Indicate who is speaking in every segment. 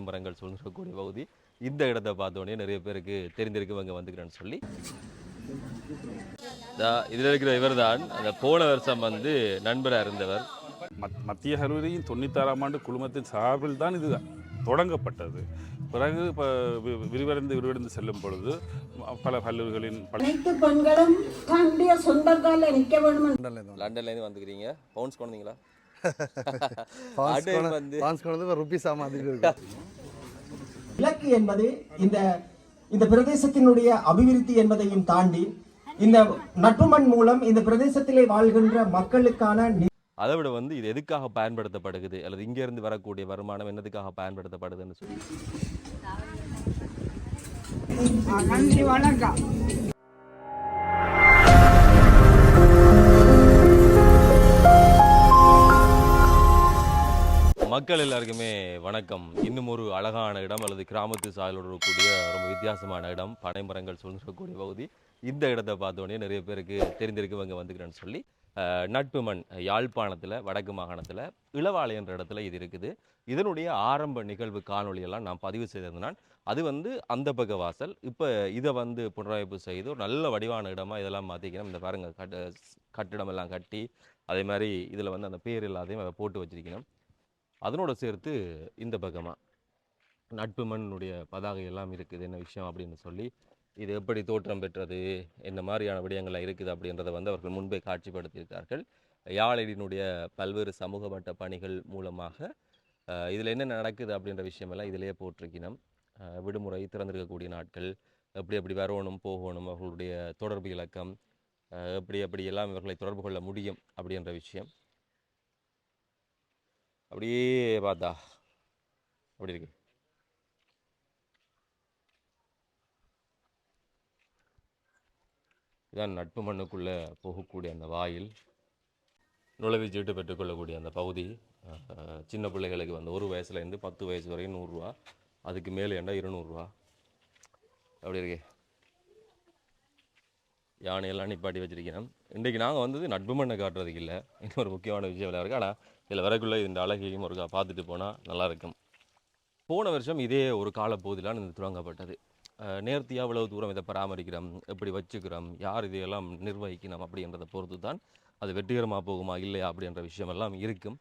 Speaker 1: மரங்கள் சூழ்ந்திருக்கக்கூடிய பகுதி. இந்த இடத்தை பார்த்தோன்னே நிறைய பேருக்கு தெரிந்திருக்கு இவங்க வந்துக்கிறேன்னு சொல்லி. தா- இதுல இருக்கிற இவர்தான் அந்த போன வருஷம் வந்து நண்பராக இருந்தவர்.
Speaker 2: மத் மத்திய கல்லூரியின் தொண்ணூத்தாறாம் ஆண்டு குழுமத்தின் சார்பில் தான் இது தொடங்கப்பட்டது. பிறகு இப்போ விரிவடைந்து விரிவடைந்து செல்லும் பொழுது பல கல்லூரிகளின்
Speaker 3: அனைத்து பெண்களும் தன்னுடைய சொந்த காலில் நிற்க வேண்டும் என்று
Speaker 1: லண்டன்ல இருந்து வந்துக்கிறீங்க பவுன்ஸ் கொண்டீங்களா
Speaker 4: ருபீஸா
Speaker 5: இலக்கு என்பது இந்த இந்த பிரதேசத்தினுடைய அபிவிருத்தி என்பதையும் தாண்டி இந்த நட்பு மண் மூலம் இந்த பிரதேசத்திலே வாழ்கின்ற மக்களுக்கான
Speaker 1: அதை விட வந்து இது எதுக்காக பயன்படுத்தப்படுகிறது? அல்லது இங்க இருந்து வரக்கூடிய வருமானம் என்னதுக்காக பயன்படுத்தப்படுதுன்னு சொல்லி.
Speaker 3: நன்றி வணக்கம்.
Speaker 1: மக்கள் எல்லாருக்குமே வணக்கம். இன்னும் ஒரு அழகான இடம் அல்லது கிராமத்து சாயலோடு இருக்கக்கூடிய ரொம்ப வித்தியாசமான இடம் பனைமரங்கள் சூழ்ந்திருக்கக்கூடிய பகுதி. இந்த இடத்தை பார்த்தோன்னே நிறைய பேருக்கு தெரிந்திருக்கு இவங்க வந்துக்கிறேன்னு சொல்லி. நட்பு மண் யாழ்ப்பாணத்தில் வடக்கு மாகாணத்தில் இளவாலை என்ற இடத்துல இது இருக்குது. இதனுடைய ஆரம்ப நிகழ்வு காணொளியெல்லாம் நான் பதிவு செய்திருந்தேன். அது வந்து அந்த பக்க வாசல். இப்போ இதை வந்து புனரமைப்பு செய்து ஒரு நல்ல வடிவான இடமாக இதெல்லாம் மாற்றிக்கணும் இந்த பாருங்கள் கட்ட கட்டிடமெல்லாம் கட்டி அதே மாதிரி இதில் வந்து அந்த பேர் எல்லாத்தையும் போட்டு வச்சிருக்கணும். அதனோடு சேர்த்து இந்த பக்கமாக நட்பு மண்ணுடைய பதாகை எல்லாம் இருக்குது என்ன விஷயம் அப்படின்னு சொல்லி இது எப்படி தோற்றம் பெற்றது இந்த மாதிரியான விடயங்கள் இருக்குது அப்படின்றத வந்து அவர்கள் முன்பே காட்சிப்படுத்தியிருக்கார்கள். யாழினுடைய பல்வேறு சமூக மட்ட பணிகள் மூலமாக இதில் என்ன நடக்குது அப்படின்ற விஷயமெல்லாம் இதிலேயே போட்டிருக்கணும் விடுமுறை திறந்திருக்கக்கூடிய நாட்கள் எப்படி எப்படி வரணும் போகணும் அவர்களுடைய தொடர்பு இலக்கம் எப்படி எப்படி எல்லாம் இவர்களை தொடர்பு கொள்ள முடியும் அப்படின்ற விஷயம். அப்படியே பார்த்தா. அப்படி இருக்கு. இதான் நட்பு மண்ணுக்குள்ளே போகக்கூடிய அந்த வாயில். நுழைவுச்சீட்டு பெற்றுக்கொள்ளக்கூடிய அந்த பகுதி. சின்ன பிள்ளைகளுக்கு வந்து ஒரு வயசுலேருந்து பத்து வயசு வரையும் நூறுரூவா அதுக்கு மேலே ஏண்டா இருநூறுவா அப்படி இருக்கே. யானையெல்லாம் நிப்பாட்டி வச்சுருக்கேன் இன்றைக்கி நாங்கள் வந்தது நட்பு மண்ணை காட்டுறதுக்கு இல்லை. இன்னொரு முக்கியமான விஷயம் இருக்குது ஆனால் இதில் வரக்குள்ளே இந்த அழகையும் ஒருக்கா பார்த்துட்டு போனால் நல்லாயிருக்கும். போன வருஷம் இதே ஒரு காலப்பகுதியிலான இது துவங்கப்பட்டது நேர்த்தியாக இவ்வளவு தூரம் இதை பராமரிக்கிறோம் எப்படி வச்சுக்கிறோம் யார் இதையெல்லாம் நிர்வகிக்கணும் அப்படின்றத பொறுத்து தான் அது வெற்றிகரமாக போகுமா இல்லையா அப்படின்ற விஷயமெல்லாம் இருக்கும்.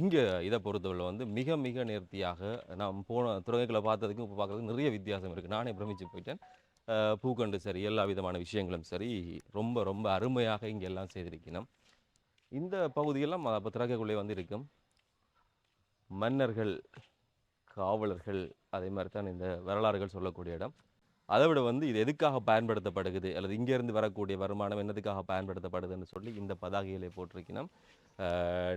Speaker 1: இங்கே இதை பொறுத்தவரை வந்து மிக மிக நேர்த்தியாக நாம் போன துறைகளை பார்த்ததுக்கும் இப்போ பார்க்குறதுக்கு நிறைய வித்தியாசம் இருக்குது நானே பிரமிச்சு போயிட்டேன். பூக்கண்டு சரி எல்லா விதமான விஷயங்களும் சரி ரொம்ப ரொம்ப அருமையாக இங்கே எல்லாம் செய்திருக்கணும் இந்த பகுதியெல்லாம் அப்போ திறக்கக்குள்ளே வந்து இருக்கும் மன்னர்கள் காவலர்கள் அதே மாதிரி தான் இந்த வரலாறுகள் சொல்லக்கூடிய இடம். அதை விட வந்து இது எதுக்காக பயன்படுத்தப்படுகிறது அல்லது இங்கேருந்து வரக்கூடிய வருமானம் என்னதுக்காக பயன்படுத்தப்படுதுன்னு சொல்லி இந்த பதாகைகளை போட்டிருக்கணும்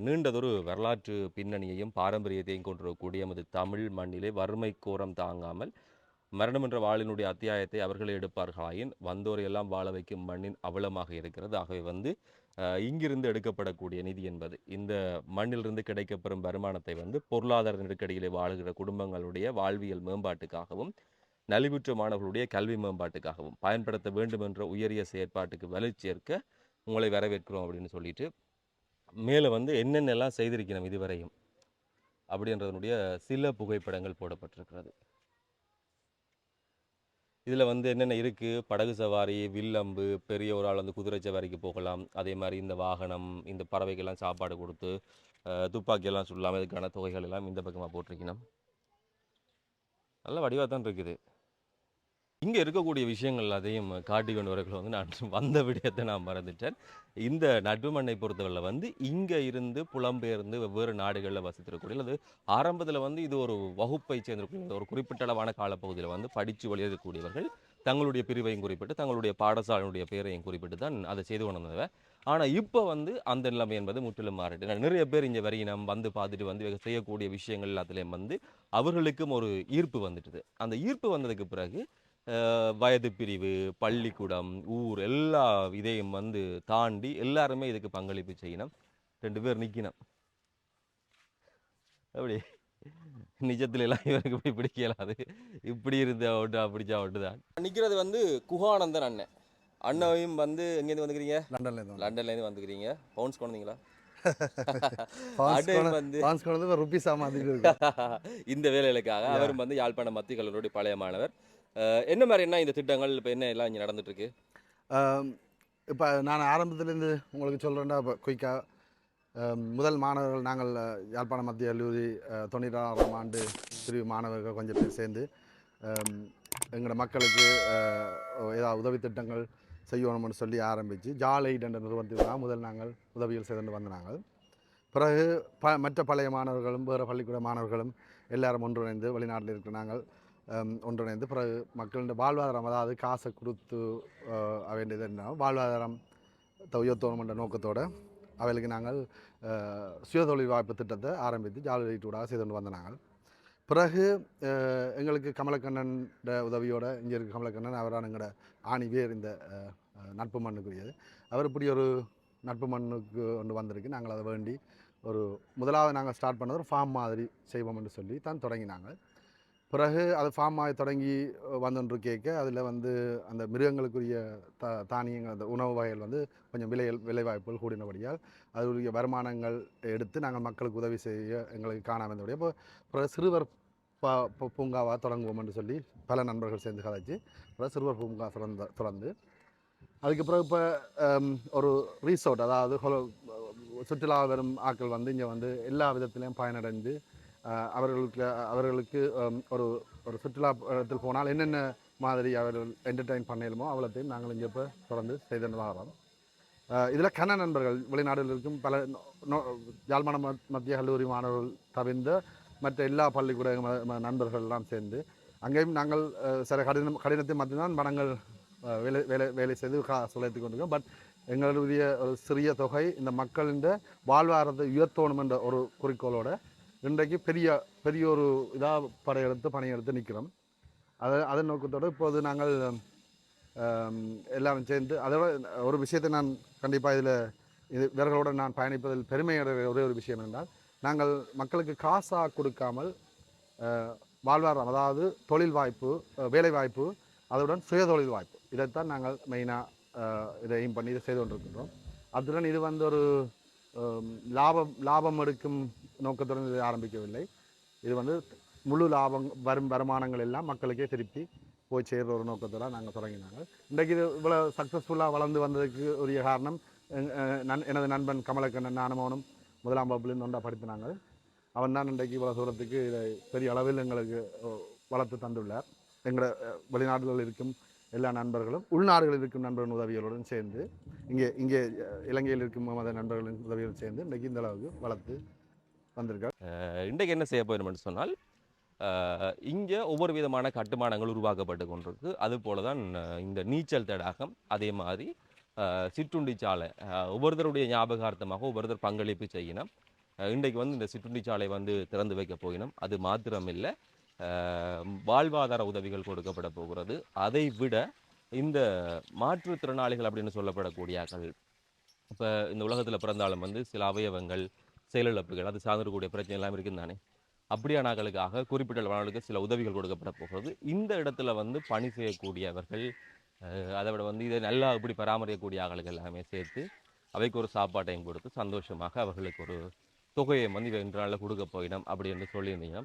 Speaker 1: நீண்டதொரு வரலாற்று பின்னணியையும் பாரம்பரியத்தையும் கொண்டிருக்கக்கூடிய நமது தமிழ் மண்ணிலே வறுமை கோரம் தாங்காமல் மரணம் என்ற வாளினுடைய அத்தியாயத்தை அவர்களே எடுப்பார்களாயின் வந்தோரை எல்லாம் வாழ வைக்கும் மண்ணின் அவலமாக இருக்கிறது. ஆகவே வந்து இங்கிருந்து எடுக்கப்படக்கூடிய நிதி என்பது இந்த மண்ணிலிருந்து கிடைக்கப்பெறும் வருமானத்தை வந்து பொருளாதார நெருக்கடியிலே வாழுகிற குடும்பங்களுடைய வாழ்வியல் மேம்பாட்டுக்காகவும் நலிவுற்ற மாணவர்களுடைய கல்வி மேம்பாட்டுக்காகவும் பயன்படுத்த வேண்டும் என்ற உயரிய செயற்பாட்டுக்கு வலு சேர்க்க உங்களை வரவேற்கிறோம் அப்படின்னு சொல்லிட்டு மேலே வந்து என்னென்னலாம் செய்திருக்கணும் இதுவரையும் அப்படின்றதனுடைய சில புகைப்படங்கள் போடப்பட்டிருக்கிறது. இதில் வந்து என்னென்ன இருக்குது படகு சவாரி வில்லம்பு பெரிய ஒரு ஆள் வந்து குதிரை சவாரிக்கு போகலாம். அதே மாதிரி இந்த வாகனம் இந்த பறவைக்கெல்லாம் சாப்பாடு கொடுத்து துப்பாக்கியெல்லாம் சுடலாம். இதுக்கான தொகைகள் எல்லாம் இந்த பக்கமாக போட்டிருக்கணும் நல்ல வடிவாக தான் இருக்குது. இங்கே இருக்கக்கூடிய விஷயங்கள் அதையும் காட்டி கொண்டு வரக்குள்ள வந்து நான் வந்த விடயத்தை நான் மறந்துட்டேன். இந்த நட்பு மண்ணை பொறுத்தவரையில் வந்து இங்கே இருந்து புலம்பெயர்ந்து வெவ்வேறு நாடுகளில் வசித்திருக்கக்கூடிய அல்லது ஆரம்பத்தில் வந்து இது ஒரு வகுப்பை சேர்ந்திருக்கக்கூடிய ஒரு குறிப்பிட்ட அளவான காலப்பகுதியில் வந்து படித்து வெளியேறக்கூடியவர்கள் தங்களுடைய பிரிவையும் குறிப்பிட்டு தங்களுடைய பாடசாலையினுடைய பேரையும் குறிப்பிட்டு தான் அதை செய்து கொண்டிருந்தவ ஆனால் இப்போ வந்து அந்த நிலைமை என்பது முற்றிலும் மாறிட்டு நிறைய பேர் இங்கே வரையினம் வந்து பார்த்துட்டு வந்து செய்யக்கூடிய விஷயங்கள் எல்லாத்துலேயும் வந்து அவர்களுக்கும் ஒரு ஈர்ப்பு வந்துட்டுது. அந்த ஈர்ப்பு வந்ததுக்கு பிறகு வயது பிரிவு பள்ளிக்கூடம் ஊர் எல்லா இதையும் வந்து தாண்டி எல்லாருமே இதுக்கு பங்களிப்பு செய்யணும். ரெண்டு பேர் நிற்கணும் அப்படி. நிஜத்துல எல்லாம் இவருக்கு இப்படி பிடிக்கலாது இப்படி இருந்த ஒட்டு அப்படிச்சா ஒட்டு தான். நிற்கிறது வந்து குகானந்தன் அண்ணன். அண்ணனையும் வந்து எங்கேருந்து வந்துக்கிறீங்க?
Speaker 4: லண்டன்ல இருந்து
Speaker 1: லண்டன்லேருந்து வந்துக்கிறீங்க. பவுன்ஸ் கொண்டீங்களா இந்த வேலைகளுக்காக அவரும் வந்து யாழ்ப்பாணம் மத்திய கல்லூரி பழைய மாணவர். என்ன மாதிரி என்ன இந்த திட்டங்கள்? இப்போ என்ன எல்லாம் இங்கே நடந்துட்டுருக்கு?
Speaker 4: இப்போ நான் ஆரம்பத்துலேருந்து உங்களுக்கு சொல்கிறேன்னா இப்போ குயிக்காக முதல் மாணவர்கள் நாங்கள் யாழ்ப்பாணம் மத்திய கல்லூரி தொண்ணூறாறாம் ஆண்டு பிரிவு மாணவர்கள் கொஞ்சம் பேர் சேர்ந்து எங்களோட மக்களுக்கு ஏதாவது உதவி திட்டங்கள் செய்யணும்னு சொல்லி ஆரம்பித்து ஜாலைட் என்ற நிறுவனத்தில் தான் முதல் நாங்கள் உதவிகள் செய்து வந்த நாங்கள். பிறகு ப மற்ற பழைய மாணவர்களும் வேறு பள்ளிக்கூட மாணவர்களும் எல்லாரும் ஒன்றிணைந்து வெளிநாட்டில் இருக்கிற நாங்கள் ஒன்றிணைந்து பிறகு மக்களின் வாழ்வாதாரம் அதாவது காசை கொடுத்து வேண்டியது என்ன வாழ்வாதாரம் த- என்ற நோக்கத்தோடு அவைகளுக்கு நாங்கள் சுயதொழில் வாய்ப்பு திட்டத்தை ஆரம்பித்து ஜாலியூடாக செய்து கொண்டு வந்த நாங்கள் பிறகு எங்களுக்கு கமலக்கண்ணன் உதவியோடு இங்கே இருக்க கமலக்கண்ணன் அவரான எங்களோட ஆணி வேர் இந்த நட்பு மண்ணுக்குரியது அவர் இப்படி ஒரு நட்பு மண்ணுக்கு ஒன்று வந்திருக்கு நாங்கள் அதை வேண்டி ஒரு முதலாவது நாங்கள் ஸ்டார்ட் பண்ணது ஒரு ஃபார்ம் மாதிரி செய்வோம்னு சொல்லி தான் தொடங்கினாங்க பிறகு அது ஃபார்ம் ஆகி தொடங்கி வந்துன்று கேட்க அதில் வந்து அந்த மிருகங்களுக்குரிய த தானியங்கள் அந்த உணவு வகைகள் வந்து கொஞ்சம் விலை விலைவாய்ப்புகள் கூடினபடியால் அதுக்குரிய வருமானங்கள் எடுத்து நாங்கள் மக்களுக்கு உதவி செய்ய எங்களுக்கு காணாமல் இருந்தபடியாக இப்போ பிறகு சிறுவர் பா பூ- பூங்காவாக தொடங்குவோம்னு சொல்லி பல நண்பர்கள் சேர்ந்து கதைச்சு அப்புறம் சிறுவர் பூங்கா திறந்த திறந்து அதுக்கு பிறகு இப்போ ஒரு ரீசோர்ட் அதாவது சுற்றுலா வரும் ஆட்கள் வந்து இங்கே வந்து எல்லா விதத்திலையும் பயனடைந்து அவர்களுக்கு அவர்களுக்கு ஒரு ஒரு சுற்றுலா இடத்தில் போனால் என்னென்ன மாதிரி அவர்கள் என்டர்டைன் பண்ணலுமோ அவ்வளோத்தையும் நாங்கள் இங்கே இப்போ தொடர்ந்து செய்து வரோம். இதில் கன நண்பர்கள் வெளிநாடுகளில் இருக்கும் பல நொ- மத்- மத்திய கல்லூரி மாணவர்கள் தவிர்ந்த மற்ற எல்லா பள்ளிக்கூட நண்பர்கள் எல்லாம் சேர்ந்து அங்கேயும் நாங்கள் சில கடினம் கடினத்தை மட்டும்தான் மனங்கள் வேலை வேலை வேலை செய்து காசு கொண்டிருக்கோம். பட் எங்களுடைய ஒரு சிறிய தொகை இந்த மக்களின் வாழ்வாரத்தை உயர்த்தணும் என்ற ஒரு குறிக்கோளோட இன்றைக்கு பெரிய பெரிய ஒரு இதாக படையெடுத்து பணியெடுத்து நிற்கிறோம் அதை அதன் நோக்கத்தோடு இப்போது நாங்கள் எல்லாரும் சேர்ந்து அதோட ஒரு விஷயத்தை நான் கண்டிப்பாக இதில் இது இவர்களோடு நான் பயணிப்பதில் பெருமை அடைகிற ஒரே ஒரு விஷயம் என்றால் நாங்கள் மக்களுக்கு காசாக கொடுக்காமல் வாழ்வாரம் அதாவது தொழில் வாய்ப்பு வேலை வாய்ப்பு அதுடன் சுய தொழில் வாய்ப்பு. இதைத்தான் நாங்கள் மெயினாக இதை எய்ம் பண்ணி இதை செய்து கொண்டிருக்கின்றோம். அத்துடன் இது வந்து ஒரு லாபம் லாபம் எடுக்கும் நோக்கத்துடன் இதை ஆரம்பிக்கவில்லை. இது வந்து முழு லாபம் வரும் வருமானங்கள் எல்லாம் மக்களுக்கே திருப்பி போய் சேர்ற ஒரு நோக்கத்தோட நாங்கள் தொடங்கினாங்க. இன்றைக்கு இது இவ்வளோ சக்ஸஸ்ஃபுல்லாக வளர்ந்து வந்ததுக்கு உரிய காரணம் நன் எனது நண்பன் கமலக்கண்ணன் நானுமோனும் முதலாம் வகுப்புலேருந்து ஒன்றா படித்தினாங்க. அவன் தான் இன்றைக்கு இவ்வளோ தூரத்துக்கு இதை பெரிய அளவில் எங்களுக்கு வளர்த்து தந்துள்ளார். எங்களோட வெளிநாடுகளில் இருக்கும் எல்லா நண்பர்களும் உள்நாடுகளில் இருக்கும் நண்பர்கள் உதவிகளுடன் சேர்ந்து இங்கே இங்கே இலங்கையில் இருக்கும் மத நண்பர்களின் உதவியுடன் சேர்ந்து இன்றைக்கு இந்த அளவுக்கு வளர்த்து வந்திருக்கார்.
Speaker 1: இன்றைக்கு என்ன செய்ய போகிறோம்னு சொன்னால் இங்கே ஒவ்வொரு விதமான கட்டுமானங்கள் உருவாக்கப்பட்டு கொண்டிருக்கு. அது போல தான் இந்த நீச்சல் தடாகம் அதே மாதிரி சிற்றுண்டி சாலை ஒவ்வொருத்தருடைய ஞாபகார்த்தமாக ஒவ்வொருத்தர் பங்களிப்பு செய்யணும் இன்றைக்கு வந்து இந்த சிற்றுண்டி சாலை வந்து திறந்து வைக்க போயினோம். அது மாத்திரமில்லை வாழ்வாதார உதவிகள் கொடுக்கப்பட போகிறது. அதை விட இந்த மாற்றுத்திறனாளிகள் அப்படின்னு சொல்லப்படக்கூடியாக்கள் இப்போ இந்த உலகத்தில் பிறந்தாலும் வந்து சில அவயவங்கள் செயலிழப்புகள் அது சார்ந்திருக்கக்கூடிய பிரச்சனை எல்லாம் இருக்குது தானே? அப்படியானாக்களுக்காக குறிப்பிட்ட அளவுக்கு சில உதவிகள் கொடுக்கப்பட போகிறது. இந்த இடத்துல வந்து பணி செய்யக்கூடியவர்கள் அதை விட வந்து இதை நல்லா இப்படி பராமரிக்கக்கூடிய ஆட்களுக்கு எல்லாமே சேர்த்து அவைக்கு ஒரு சாப்பாட்டையும் கொடுத்து சந்தோஷமாக அவர்களுக்கு ஒரு தொகையை வந்து இவ இன்று கொடுக்க போயிடும் அப்படி என்று சொல்லியிருந்தீங்க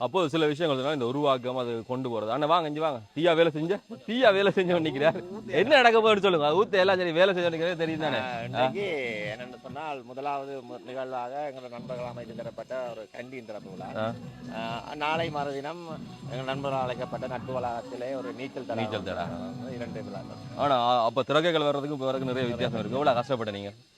Speaker 1: அப்போது சில விஷயங்கள் சொன்னா இந்த உருவாக்கம் அது கொண்டு போகிறது அண்ணா வாங்க இங்கே வாங்க. தீயா வேலை செஞ்ச தீயா வேலை செஞ்சு நிற்கிறார் என்ன நடக்க போகுது சொல்லுங்க. ஊத்த எல்லாம் சரி வேலை செஞ்சு நிற்கிறது தெரியும் தானே?
Speaker 6: இன்றைக்கு என்னென்னு சொன்னால் முதலாவது நிகழ்வாக எங்களோட நண்பர்கள் அமைத்து தரப்பட்ட ஒரு கண்டியின் திறப்பு விழா. நாளை மறுதினம் எங்கள் நண்பர்கள் அழைக்கப்பட்ட நட்பு வளாகத்திலே ஒரு நீச்சல் தடாகம்
Speaker 1: நீச்சல்.
Speaker 6: வந்து இரண்டு விழாக்கள்.
Speaker 1: ஆனா அப்போ திறக்கைகள் வர்றதுக்கு இப்போ வரைக்கும் நிறைய வித்தியாசம் இருக்கு. எவ்வளோ கஷ்டப்பட்டீங்க
Speaker 6: ஆஹ்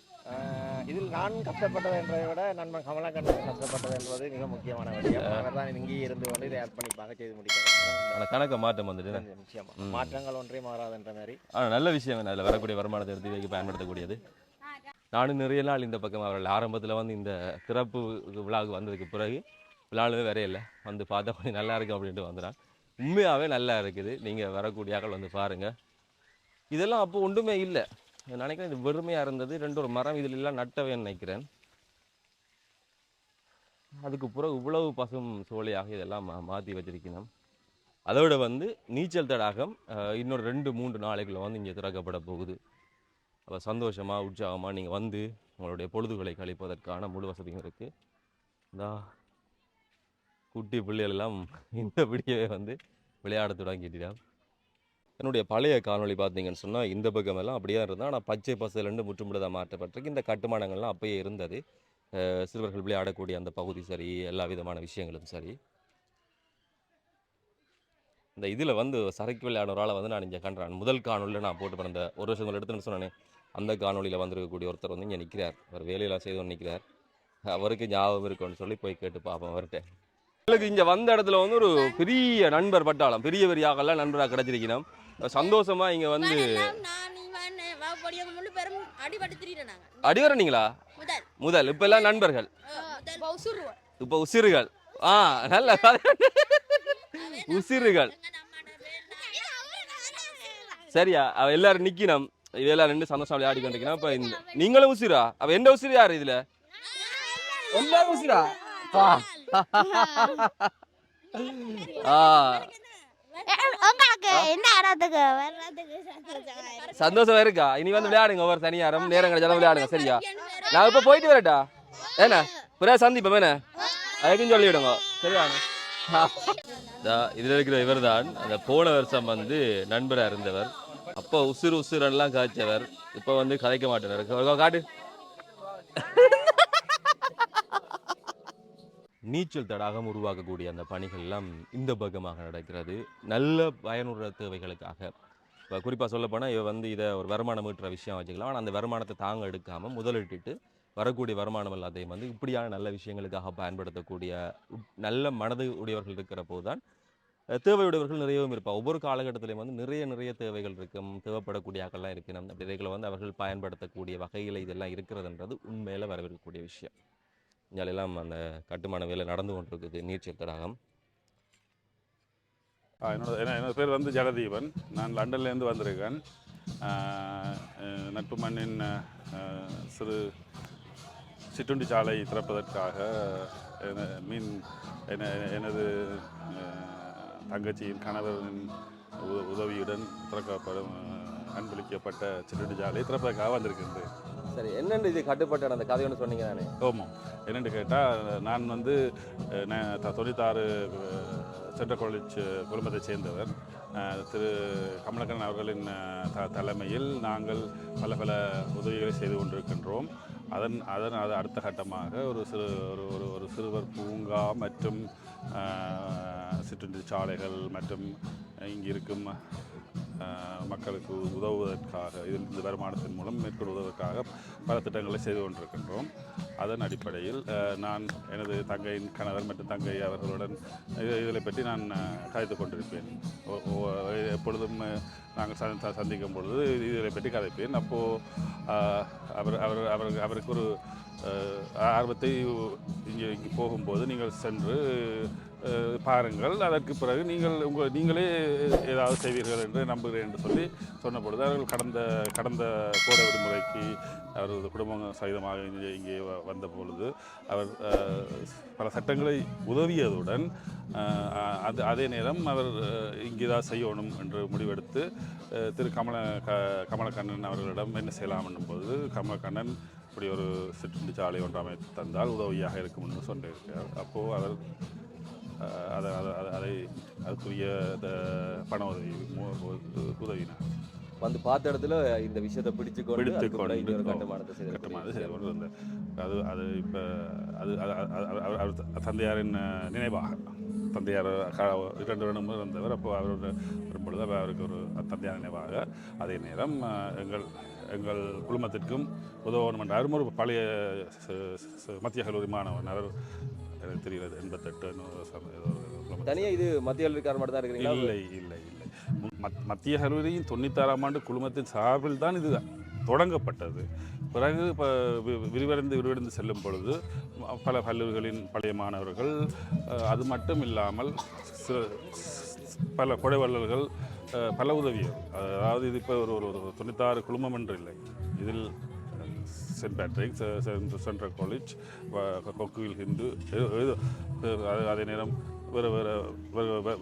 Speaker 6: இதில் நான் கஷ்டப்பட்டது என்பதை விட நண்பன் கமலக்கண்ணன் கஷ்டப்பட்டது என்பது மிக முக்கியமான விஷயம். அவர் தான் இங்கேயே இருந்து கொண்டு இதை அர்ப்பணிப்பாக செய்து முடிக்கிறாங்க
Speaker 1: ஆனா கணக்க மாற்றம் வந்துட்டு
Speaker 6: நிச்சயமா.
Speaker 1: ம்.
Speaker 6: மாற்றங்கள் ஒன்றே மாறாதுன்ற மாதிரி.
Speaker 1: ஆனா நல்ல விஷயம் அதில் வரக்கூடிய வருமானத்தை எடுத்து வைக்க பயன்படுத்தக்கூடியது. நானும் நிறைய நாள் இந்த பக்கம் அவர்கள் ஆரம்பத்தில் வந்து இந்த திறப்பு விழாவுக்கு வந்ததுக்கு பிறகு விழாவே வேற இல்லை. வந்து பார்த்தா கொஞ்சம் நல்லா இருக்கு அப்படின்ட்டு வந்துடான் உண்மையாகவே நல்லா இருக்குது. நீங்கள் வரக்கூடிய ஆட்கள் வந்து பாருங்க. இதெல்லாம் அப்போ ஒன்றுமே இல்லை. நினைக்கிறேன் இது வெறுமையாக இருந்தது. ரெண்டு ஒரு மரம் இதில் எல்லாம் நட்டவேன்னு நினைக்கிறேன். அதுக்கு பிறகு இவ்வளவு பசும் சோலையாக இதெல்லாம் மா மாற்றி வச்சிருக்கணும். அதோட வந்து நீச்சல் தடாகம் இன்னொரு ரெண்டு மூன்று நாளைக்குள்ள வந்து இங்கே திறக்கப்பட போகுது. அப்போ சந்தோஷமாக உற்சாகமாக நீங்கள் வந்து உங்களுடைய பொழுதுகளை கழிப்பதற்கான முழு வசதியும் இருக்குது இந்த குட்டி பிள்ளைகள் எல்லாம் இந்த விடியவே வந்து விளையாட தொடங்கிட்டிடம் என்னுடைய பழைய காணொளி பார்த்தீங்கன்னு சொன்னால் இந்த பக்கமெல்லாம் அப்படியே இருந்தால் ஆனால் பச்சை பசலண்டு முற்றுமுழுதாக மாற்றப்பட்டிருக்கு. இந்த கட்டுமானங்கள்லாம் அப்பயே இருந்தது. சிறுவர்கள் விளையாடக்கூடிய அந்த பகுதி சரி எல்லா விதமான விஷயங்களும் சரி. இந்த இதில் வந்து சரக்கு விளையாடுறால வந்து நான் இங்கே கண்டுறேன். முதல் காணொலியில் நான் போட்டு பண்ண ஒரு வருஷங்கள் எடுத்துன்னு சொன்னேன் அந்த காணொலியில் வந்திருக்கக்கூடிய ஒருத்தர் வந்து இங்கே நிற்கிறார் அவர் வேலையெல்லாம் செய்து நிற்கிறார் அவருக்கு ஞாபகம் இருக்குன்னு சொல்லி போய் கேட்டு பார்ப்போம் அவர்கிட்ட. எங்களுக்கு இங்கே வந்த இடத்துல வந்து ஒரு பெரிய நண்பர் பட்டாளம். பெரிய பெரிய ஆகலாம் நண்பராக கிடச்சிருக்கணும். சந்தோஷமா இங்கே வந்து அடிவரணிங்களா
Speaker 7: முதல்.
Speaker 1: முதல். இப்போ எல்லாம் நண்பர்கள். இப்போ உசிறுகள். ஆ நல்ல உசிறுகள். சரியா? அவ எல்லாரும் நிக்கணும். இவ எல்லாரும் ரெண்டு சந்தோஷம் விளையாடி கொண்டிருக்கணும். இப்போ இந்த நீங்களும் உசிரா அவ எந்த உசிறு யாரு இதுல? எல்லாரும் உசிரா ஆ.
Speaker 7: உங்களுக்கு வர்றதுக்கு
Speaker 1: சந்தோஷமா இருக்கா? இனி வந்து விளையாடுங்க ஒவ்வொரு சனியாரம் நேரம் கிடைச்சாலும் விளையாடுங்க சரியா? நான் இப்ப போயிட்டு வரட்டா? என்ன பிறகு சந்திப்போம் என்ன? அதுக்கும் சொல்லிவிடுங்க. சரியா இதுல இருக்கிற இவர்தான் அந்த போன வருஷம் வந்து நண்பரா இருந்தவர். அப்போ உசுறு உசுரெல்லாம் காய்ச்சவர். இப்போ வந்து கதைக்க மாட்டேனார் காட்டு. நீச்சல் தடாகம் உருவாக்கக்கூடிய அந்த பணிகள் எல்லாம் இந்த பக்கமாக நடக்கிறது. நல்ல பயனுள்ள தேவைகளுக்காக. இப்போ குறிப்பாக சொல்லப்போனால் இவ வந்து இதை ஒரு வருமானம் ஈட்டுற விஷயம் வச்சுக்கலாம். ஆனால் அந்த வருமானத்தை தாங்க எடுக்காமல் முதலிட்டுட்டு வரக்கூடிய வருமானம் எல்லாத்தையும் வந்து இப்படியான நல்ல விஷயங்களுக்காக பயன்படுத்தக்கூடிய நல்ல மனது உடையவர்கள் இருக்கிற போது தான் தேவையுடையவர்கள் நிறையவும் இருப்பாள் ஒவ்வொரு காலகட்டத்திலையும் வந்து நிறைய நிறைய தேவைகள் இருக்கும். தேவைப்படக்கூடிய ஆக்கள்லாம் இருக்கணும். அப்படி இதைகளை வந்து அவர்கள் பயன்படுத்தக்கூடிய வகையில் இதெல்லாம் இருக்கிறதுன்றது உண்மையில் வரவிருக்கக்கூடிய விஷயம். இங்கெல்லாம் அந்த கட்டுமான வேலை நடந்து கொண்டிருக்குது நீர்ச்சல் தடாகம்.
Speaker 2: என்னோட என்னோட பேர் வந்து ஜெகதீபன். நான் லண்டன்லேருந்து வந்திருக்கேன். நட்பு மண்ணின் சிறு சிற்றுண்டி சாலை திறப்பதற்காக மீன் என- எனது தங்கச்சியின் கணவரின் உ- உதவியுடன் திறக்கப்படும் அன்பளிக்கப்பட்ட சிற்றுண்டி சாலை திறப்பதற்காக வந்திருக்கின்றேன்.
Speaker 1: சரி என்னென்று இது கட்டுப்பட்ட அந்த கதை ஒன்று சொன்னீங்க தானே?
Speaker 2: ஆமாம் என்னென்று கேட்டால் நான் வந்து நான் த- தொண்ணூத்தாறு சென்ட்ரல் காலேஜ் குடும்பத்தைச் சேர்ந்தவர். திரு கமலக்கண்ணன் அவர்களின் த தலைமையில் நாங்கள் பல பல உதவிகளை செய்து கொண்டிருக்கின்றோம். அதன் அதன் அது அடுத்த கட்டமாக ஒரு சிறு ஒரு ஒரு ஒரு சிறுவர் பூங்கா மற்றும் சிற்றுண்டி சாலைகள் மற்றும் இங்கிருக்கும் மக்களுக்கு உதவுவதற்காக இதில் இந்த வருமானத்தின் மூலம் மேற்கொள்வதற்காக பல திட்டங்களை செய்து கொண்டிருக்கின்றோம். அதன் அடிப்படையில் நான் எனது தங்கையின் கணவர் மற்றும் தங்கை அவர்களுடன் இதை பற்றி நான் கதைத்து கொண்டிருப்பேன். எப்பொழுதும் நாங்கள் சந்தி- சந்திக்கும் பொழுது இதை பற்றி கதைப்பேன். அப்போது அவர் அவர் அவருக்கு அவருக்கு ஒரு ஆர்வத்தை இங்கே இங்கே போகும்போது நீங்கள் சென்று பாருங்கள். அதற்கு பிறகு நீங்கள் உங்கள் நீங்களே ஏதாவது செய்வீர்கள் என்று நம்புகிறேன் என்று சொல்லி சொன்ன பொழுது அவர்கள் கடந்த கடந்த கோடை விடுமுறைக்கு அவரது குடும்பம் சகிதமாக இங்கே இங்கே வ- வந்த பொழுது அவர் பல சட்டங்களை உதவியதுடன் அது அதே நேரம் அவர் இங்கே தான் செய்யணும் என்று முடிவெடுத்து திரு கமல க கமலக்கண்ணன் அவர்களிடம் என்ன செய்யலாம் என்னும்போது கமலக்கண்ணன் இப்படி ஒரு சிற்றுண்டி சாலை ஒன்று அமைத்து தந்தால் உதவியாக இருக்கும் என்று சொன்னிருக்கிறார் அப்போது அவர் அதை அதை அதை- அதை அதுக்குரிய த- பண உதவி உதவினார்
Speaker 1: வந்து பார்த்த இடத்துல இந்த விஷயத்தை பிடிச்சு கொண்டு கட்டுமானத்தை செய்து
Speaker 2: அது அது இப்போ அது அவர் தந்தையாரின் நினைவாக. தந்தையார் இரண்டு வருடம் இருந்தவர் அப்போ அவர் வரும்பொழுது அவர் அவருக்கு ஒரு தந்தையார் நினைவாக. அதே நேரம் எங்கள் எங்கள் குடும்பத்திற்கும் உதவணும் என்ற அவரும் ஒரு பழைய மத்திய கல்லூரி மாணவன் அவர் எனக்கு தெரிகிறது எண்பத்தெட்டு ஏதோ ஒரு குடும்பத்தில்
Speaker 1: தனியா இது மத்திய கல்விக்கார மட்டும் தான் இருக்கிறீங்களா?
Speaker 2: இல்லை இல்லை இல்லை. மத்- மத்திய கல்லூரியின் தொண்ணூத்தாறாம் ஆண்டு குழுமத்தின் சார்பில் தான் இது தொடங்கப்பட்டது. பிறகு இப்போ விரிவடைந்து விரிவடைந்து செல்லும் பொழுது பல கல்லூரிகளின் பழைய மாணவர்கள் அது மட்டும் இல்லாமல் சில- பல கொடைவள்ளல்கள் பல உதவிகள். அதாவது இது இப்போ ஒரு ஒரு ஒரு தொண்ணூத்தாறு குழுமம் என்று இல்லை. இதில் Saint Patrick central college Kokuvil Hindu அது- அதே நேரம் வேறு வேறு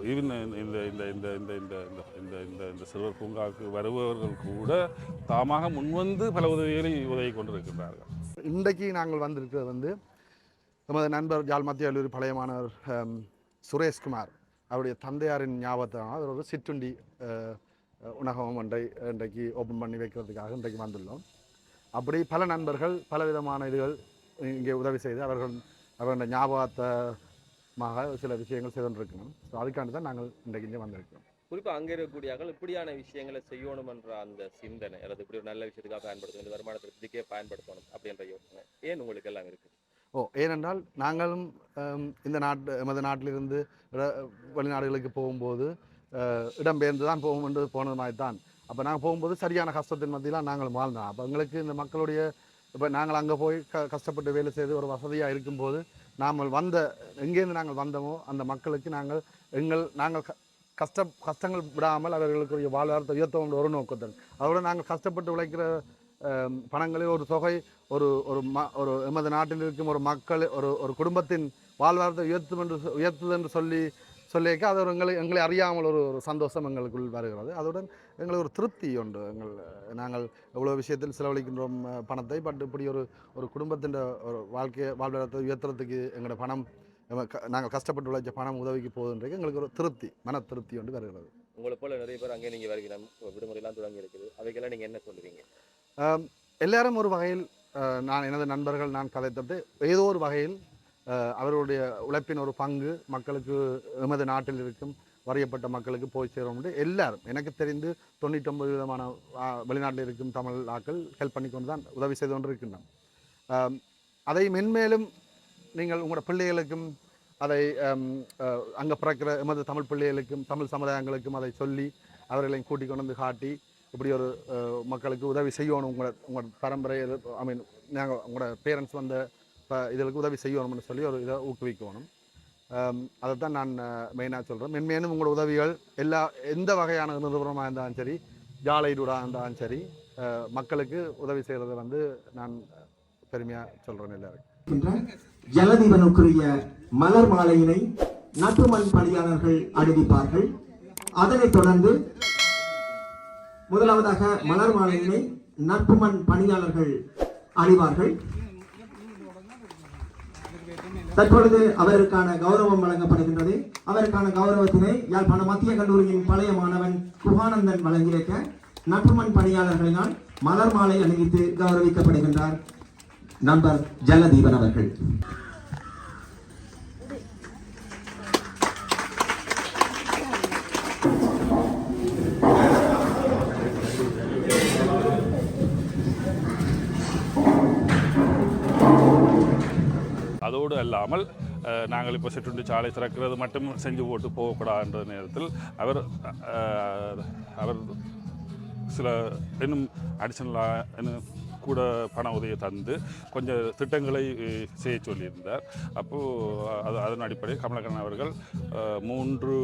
Speaker 2: ஈவன் இந்த இந்த இந்த இந்த இந்த இந்த இந்த இந்த இந்த சிறுவர் பூங்காவுக்கு வருபவர்கள் கூட தாமாக முன்வந்து பல உதவிகளை உதவி கொண்டிருக்கின்றார்கள்.
Speaker 4: இன்றைக்கு நாங்கள் வந்திருக்கிறது வந்து நமது நண்பர் ஜால் மத்திய கல்லூரி பழைய மாணவர் சுரேஷ்குமார். அவருடைய தந்தையாரின் ஞாபகத்தான் அவர் ஒரு சிற்றுண்டி அஹ், உணவகம் ஒன்றை இன்றைக்கு ஓப்பன் பண்ணி வைக்கிறதுக்காக இன்றைக்கு வந்துள்ளோம். அப்படி பல நண்பர்கள் பல விதமான இதுகள் இங்கே உதவி செய்து அவர்கள் அவர்களுடைய ஞாபகத்தமாக சில விஷயங்கள் செய்து கொண்டிருக்கணும் ஸோ அதுக்காண்டி தான் நாங்கள் இன்றைக்கு இங்கே வந்திருக்கோம்
Speaker 1: குறிப்பாக அங்கே இருக்கக்கூடியவர்கள் இப்படியான விஷயங்களை செய்யணும் என்ற அந்த சிந்தனை அல்லது இப்படி ஒரு நல்ல விஷயத்துக்காக பயன்படுத்தணும் இந்த பயன்படுத்தணும் அப்படின்ற யோசனை ஏன் உங்களுக்கு எல்லாம் இருக்குது?
Speaker 4: ஓ ஏனென்றால் நாங்களும் இந்த நாட்டு எமது நாட்டிலிருந்து வெளிநாடுகளுக்கு போகும்போது இடம்பெயர்ந்து தான் போகும் என்று போனது மாதிரி தான் அப்போ நாங்கள் போகும்போது சரியான கஷ்டத்தின் மத்தியெலாம் நாங்கள் வாழ்ந்தோம். அப்போ எங்களுக்கு இந்த மக்களுடைய இப்போ நாங்கள் அங்கே போய் க கஷ்டப்பட்டு வேலை செய்து ஒரு வசதியாக இருக்கும்போது நாம் வந்த எங்கேருந்து நாங்கள் வந்தோமோ அந்த மக்களுக்கு நாங்கள் எங்கள் நாங்கள் க- கஷ்ட கஷ்டங்கள் விடாமல் அவர்களுக்குரிய வாழ்வாரத்தை உயர்த்தவும் ஒரு நோக்கத்தில் அதோட நாங்கள் கஷ்டப்பட்டு உழைக்கிற பணங்களில் ஒரு தொகை ஒரு ஒரு ம ஒரு எமது நாட்டில் இருக்கும் ஒரு மக்கள் ஒரு ஒரு குடும்பத்தின் வாழ்வாரத்தை உயர்த்தும் என்று உயர்த்துது என்று சொல்லி சொல்லியிருக்க அது ஒரு எங்களை எங்களை அறியாமல் ஒரு ஒரு சந்தோஷம் எங்களுக்குள் வருகிறது. அதுடன் எங்களுக்கு ஒரு திருப்தி உண்டு. எங்கள் நாங்கள் எவ்வளோ விஷயத்தில் செலவழிக்கின்றோம் பணத்தை பட் இப்படி ஒரு ஒரு குடும்பத்தின் ஒரு வாழ்க்கையை வாழ்வாரத்தை உயர்த்துறதுக்கு எங்களோட பணம் நாங்கள் கஷ்டப்பட்டு உழைச்ச பணம் உதவிக்கு போகுதுன்றது எங்களுக்கு ஒரு திருப்தி மன திருப்தி ஒன்று வருகிறது.
Speaker 1: உங்களை போல நிறைய பேர் அங்கே நீங்க வருகிறோம் விடுமுறையெல்லாம் தொடங்கி இருக்குது. அவைக்கெல்லாம் நீங்க என்ன சொல்லுவீங்க?
Speaker 4: எல்லாரும் ஒரு வகையில் நான் எனது நண்பர்கள் நான் கதைத்தது ஏதோ ஒரு வகையில் அவருடைய அவர்களுடைய உழைப்பின் ஒரு பங்கு மக்களுக்கு எமது நாட்டில் இருக்கும் வரையப்பட்ட மக்களுக்கு போய் சேரும் எல்லாரும் எனக்கு தெரிந்து தொண்ணூற்றொம்பது விதமான வெளிநாட்டில் இருக்கும் தமிழ் ஆக்கள் ஹெல்ப் பண்ணி கொண்டு தான் உதவி செய்து கொண்டு இருக்கின்றோம் அதை மென்மேலும் நீங்கள் உங்களோட பிள்ளைகளுக்கும் அதை அங்கே பிறக்கிற எமது தமிழ் பிள்ளைகளுக்கும் தமிழ் சமுதாயங்களுக்கும் அதை சொல்லி அவர்களை கூட்டிக் கொண்டு வந்து காட்டி இப்படி ஒரு மக்களுக்கு உதவி செய்யணும் உங்களோட உங்களோட பரம்பரை ஐ மீன் நாங்கள் உங்களோட பேரண்ட்ஸ் வந்த இப்போ இதுகளுக்கு உதவி செய்யணும்னு சொல்லி ஒரு இதை ஊக்குவிக்கணும். அதை தான் நான் மெயினாக சொல்கிறேன் மென்மேலும் உங்களோட உதவிகள் எல்லா எந்த வகையான நிறுவனமாக இருந்தாலும் சரி ஜாலைடூடாக இருந்தாலும் சரி மக்களுக்கு உதவி செய்கிறத வந்து நான் பெருமையாக சொல்கிறேன் எல்லாருக்கும்.
Speaker 5: ஜலதீபனுக்குரிய மலர் மாலையினை நட்டுமண் பணியாளர்கள் அணிவிப்பார்கள். அதனைத் தொடர்ந்து முதலாவதாக மலர் மாலையினை நட்புமண் பணியாளர்கள் அணிவார்கள். தற்பொழுது அவருக்கான கௌரவம் வழங்கப்படுகின்றது. அவருக்கான கௌரவத்தினை யாழ்ப்பாண மத்திய கல்லூரியின் பழைய மாணவன் குகானந்தன் வழங்கியிருக்க நட்புமண் பணியாளர்களினால் மலர் மாலை அணிவித்து கௌரவிக்கப்படுகின்றார் நண்பர் ஜலதீபன் அவர்கள்.
Speaker 2: அதோடு அல்லாமல் நாங்கள் இப்போ சிற்றுண்டி சாலை திறக்கிறது மட்டும் செஞ்சு போட்டு போகக்கூடாதுன்ற நேரத்தில் அவர் அவர் சில இன்னும் அடிஷனலாக இன்னும் கூட பண உதவியை தந்து கொஞ்சம் திட்டங்களை செய்ய சொல்லியிருந்தார். அப்போது அது அதன் அடிப்படையில் கமலக்கண்ணன் அவர்கள் மூன்று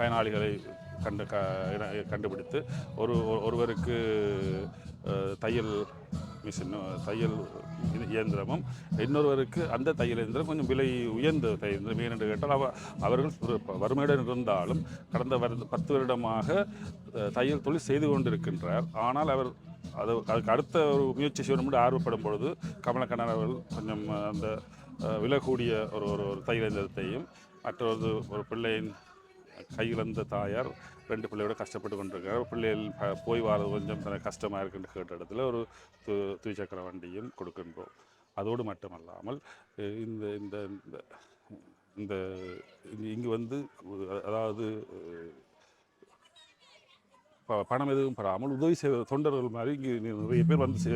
Speaker 2: பயனாளிகளை கண்டு க கண்டுபிடித்து ஒரு ஒருவருக்கு தையல் மிஷின் தையல் இயந்திரமும் இன்னொருவருக்கு அந்த தையல் இயந்திரம் கொஞ்சம் விலை உயர்ந்த தையல் இயந்திரம். ஏனென்று கேட்டால் அவ அவர்கள் வறுமையுடன் இருந்தாலும் கடந்த வருட பத்து வருடமாக தையல் தொழில் செய்து கொண்டிருக்கின்றார். ஆனால் அவர் அது அதுக்கு அடுத்த ஒரு முயற்சி செய்யணும் ஆர்வப்படும் பொழுது கமலக்கண்ணன் அவர்கள் கொஞ்சம் அந்த அஹ், ஒரு ஒரு ஒரு தையல் இயந்திரத்தையும் மற்றொரு ஒரு பிள்ளையின் கையிழந்த தாயார் ரெண்டு பிள்ளையோட கஷ்டப்பட்டு கொண்டிருக்காரு. பிள்ளைகள் போய் வர்றது கொஞ்சம் தனக்கு கஷ்டமாக இருக்குன்னு கேட்ட இடத்துல ஒரு து துவிச்சக்கர வண்டியும் கொடுக்கின்றோம். அதோடு மட்டுமல்லாமல் இந்த இந்த இந்த இந்த வந்து அதாவது பணம் எதுவும் பெறாமல் உதவி செய்த தொண்டர்கள் மாதிரி இங்கே நிறைய பேர் வந்து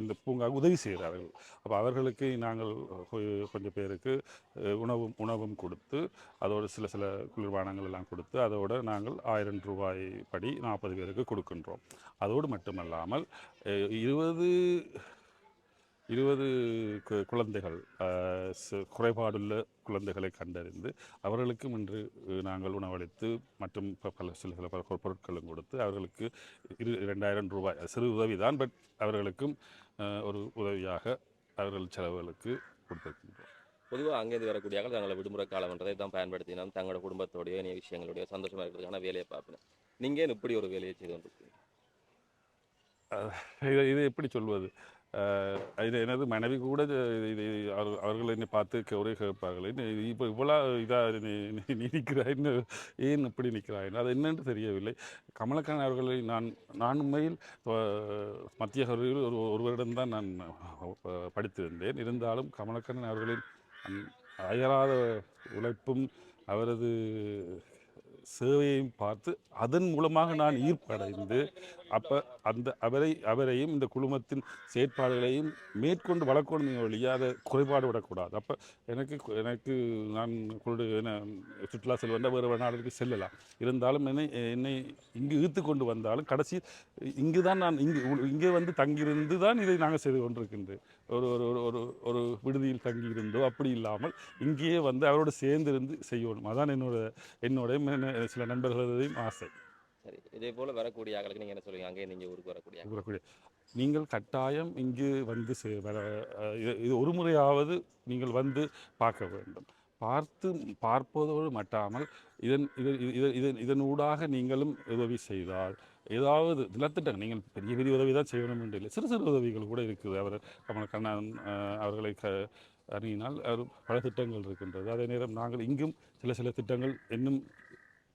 Speaker 2: இந்த பூங்காவுக்கு உதவி செய்கிறார்கள். அப்போ அவர்களுக்கு நாங்கள் கொஞ்சம் பேருக்கு உணவும் உணவும் கொடுத்து அதோடு சில சில குளிர்பானங்கள் எல்லாம் கொடுத்து அதோடு நாங்கள் ஆயிரம் ரூபாய் படி நாற்பது பேருக்கு கொடுக்கின்றோம். அதோடு மட்டுமல்லாமல் இருபது இருபது கு- குழந்தைகள் குறைபாடுள்ள குழந்தைகளை கண்டறிந்து அவர்களுக்கும் இன்று நாங்கள் உணவளித்து மற்றும் பல சில சில பொருட்களும் கொடுத்து அவர்களுக்கு இரு இரண்டாயிரம் ரூபாய் சிறு உதவி தான் பட் அவர்களுக்கும் ஒரு உதவியாக அவர்கள் செலவுகளுக்கு கொடுத்திருக்கின்றோம்.
Speaker 1: பொதுவாக அங்கேருந்து வரக்கூடியார்கள் தங்களை விடுமுறை காலம்ன்றதை தான் பயன்படுத்தினோம். தங்களோட குடும்பத்தோடைய இனிய விஷயங்களுடைய சந்தோஷமா இருக்கிறதுக்கான வேலையை பார்ப்பேன் நீங்க ஏன் இப்படி ஒரு வேலையை செய்து கொண்டிருக்கீங்க?
Speaker 2: இதை இது எப்படி சொல்வது? இது எனது மனைவி கூட இது அவர்- அவர்கள் என்னை பார்த்து கே- ஒரே கேட்பார்கள் இப்போ இவ்வளோ இதாக நீ நீ- ஏன் இப்படி நிற்கிறாய்? அது என்னென்று தெரியவில்லை. கமலக்கண்ணன் அவர்களை நான் நான் உண்மையில் மத்திய கல்லூரியில் ஒரு ஒரு வருடம்தான் நான் படித்திருந்தேன். இருந்தாலும் கமலக்கண்ணன் அவர்களின் அயராத உழைப்பும் அவரது சேவையையும் பார்த்து அதன் மூலமாக நான் ஈர்ப்படைந்து அப்போ அந்த அவரை அவரையும் இந்த குழுமத்தின் செயற்பாடுகளையும் மேற்கொண்டு வளர்க்கணும் ஒழிய அதை குறைபாடு விடக்கூடாது. அப்போ எனக்கு எனக்கு நான் குழு என்ன சுற்றுலா செல்வந்த வேறு நாடுகளுக்கு செல்லலாம். இருந்தாலும் என்னை என்னை இங்கு இழுத்து கொண்டு வந்தாலும் கடைசி இங்கு தான் நான் இங்கு உ- இங்கே வந்து தங்கியிருந்து தான் இதை நாங்கள் செய்து கொண்டிருக்கின்றேன் ஒரு ஒரு ஒரு ஒரு ஒரு விடுதியில் தங்கியிருந்தோ அப்படி இல்லாமல் இங்கேயே வந்து அவரோடு சேர்ந்து இருந்து செய்யணும். அதான் என்னோட என்னோட சில நண்பர்களதையும் ஆசை.
Speaker 1: சரி இதே போல் வரக்கூடிய ஆட்களுக்கு நீங்கள் என்ன சொல்லுங்க அங்கே நீங்கள் ஊருக்கு வரக்கூடிய
Speaker 2: வரக்கூடிய நீங்கள் கட்டாயம் இங்கு வந்து சே- வர இது இது ஒரு முறையாவது நீங்கள் வந்து பார்க்க வேண்டும். பார்த்து பார்ப்பதோடு மட்டாமல் இதன் இதன் இதன் இதன் இதனூடாக நீங்களும் உதவி செய்தால் ஏதாவது நிலத்திட்டங்கள் நீங்கள் பெரிய பெரிய உதவி தான் செய்யணும் என்று இல்லை. சிறு சிறு உதவிகள் கூட இருக்குது. அவர் கமல் கண்ணன் அவர்களை க அறியினால் அவர் பல திட்டங்கள் இருக்கின்றது. அதே நேரம் நாங்கள் இங்கும் சில சில திட்டங்கள் இன்னும்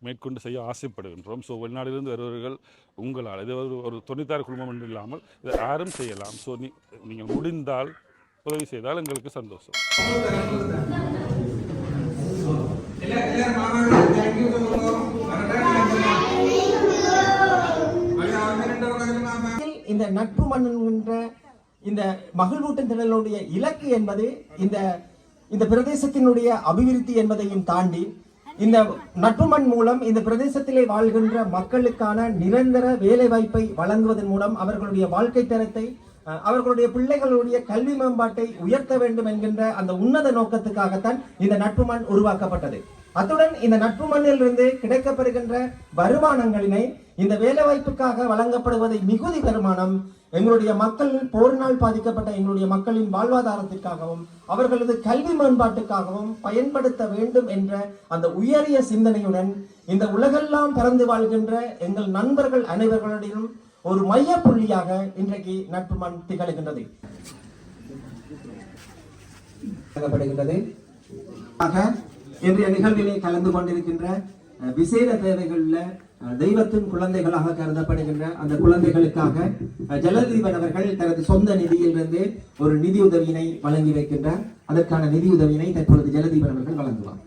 Speaker 2: மேற்கொண்டு செய்ய ஆசைப்படுகின்றோம். ஸோ வெளிநாட்டிலிருந்து வருவர்கள் உங்களால் இது ஒரு ஒரு தொண்ணூத்தாறு குடும்பம் என்று இல்லாமல் இதை யாரும் செய்யலாம். ஸோ நீ நீங்கள் முடிந்தால் உதவி செய்தால் எங்களுக்கு சந்தோஷம்.
Speaker 5: இந்த நட்பு மண்ணுகின்ற இந்த மகிழ்வூட்டும் திடலுடைய இலக்கு என்பது இந்த இந்த பிரதேசத்தினுடைய அபிவிருத்தி என்பதையும் தாண்டி இந்த நட்பு மண் மூலம் இந்த பிரதேசத்திலே வாழ்கின்ற மக்களுக்கான நிரந்தர வேலை வாய்ப்பை வழங்குவதன் மூலம் அவர்களுடைய வாழ்க்கை தரத்தை அவர்களுடைய பிள்ளைகளுடைய கல்வி மேம்பாட்டை உயர்த்த வேண்டும் என்கின்ற அந்த உன்னத நோக்கத்துக்காகத்தான் இந்த நட்பு மண் உருவாக்கப்பட்டது. அத்துடன் இந்த நட்பு மண்ணிலிருந்து கிடைக்கப்பெறுகின்ற வருமானங்களினை இந்த வேலைவாய்ப்புக்காக வழங்கப்படுவதை மிகுதி வருமானம் எங்களுடைய மக்கள் போரினால் பாதிக்கப்பட்ட எங்களுடைய மக்களின் வாழ்வாதாரத்திற்காகவும் அவர்களது கல்வி மேம்பாட்டுக்காகவும் பயன்படுத்த வேண்டும் என்ற அந்த உயரிய சிந்தனையுடன் இந்த உலகெல்லாம் பறந்து வாழ்கின்ற எங்கள் நண்பர்கள் அனைவர்களுடையும் ஒரு மைய புள்ளியாக இன்றைக்கு நட்பு மண் திகழ்கின்றது. ஆக இன்றைய நிகழ்விலே கலந்து கொண்டிருக்கின்ற விசேட தேவைகளில் தெய்வத்தின் குழந்தைகளாக கருதப்படுகின்ற அந்த குழந்தைகளுக்காக ஜலதீபன் அவர்கள் தனது சொந்த நிதியிலிருந்து ஒரு நிதி உதவியினை வழங்கி வைக்கின்றார். அதற்கான நிதி உதவியினை தற்பொழுது ஜலதீபன் அவர்கள் வழங்குவார்.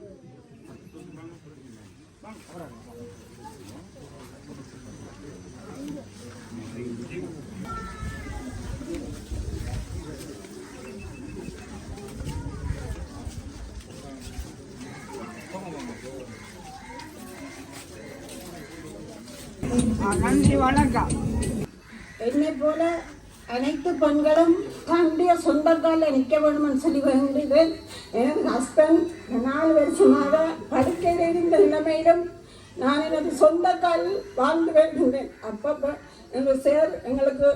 Speaker 5: நன்றி வணக்கம்.
Speaker 3: என்னை போல அனைத்து பெண்களும் தன்னுடைய சொந்த காலில் நிற்க வேணும்னு சொல்லி வேண்டுகிறேன். எனது ஹஸ்பண்ட் நாலு வருஷமாக படுக்கையில் இருந்த நிலைமையிலும் நான் எனது சொந்த காலில் வாழ்ந்து வேண்டுகிறேன். அப்பப்போ எங்கள் சேர் எங்களுக்கு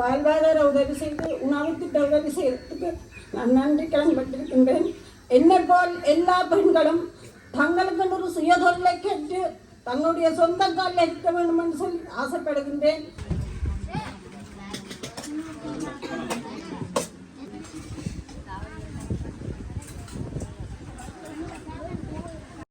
Speaker 3: வாழ்வாதார உதவி செய்து உணவு திட்ட உதவி செய்யறதுக்கு நான் நன்றி கடன்பட்டிருக்கின்றேன் என்னை போல் எல்லா பெண்களும் தங்களுக்கு ஒரு சுயதொழிலை கேட்டு தன்னுடைய சொந்த காலில் இருக்க வேண்டும் என்று சொல்லி ஆசைப்படுகின்றேன்.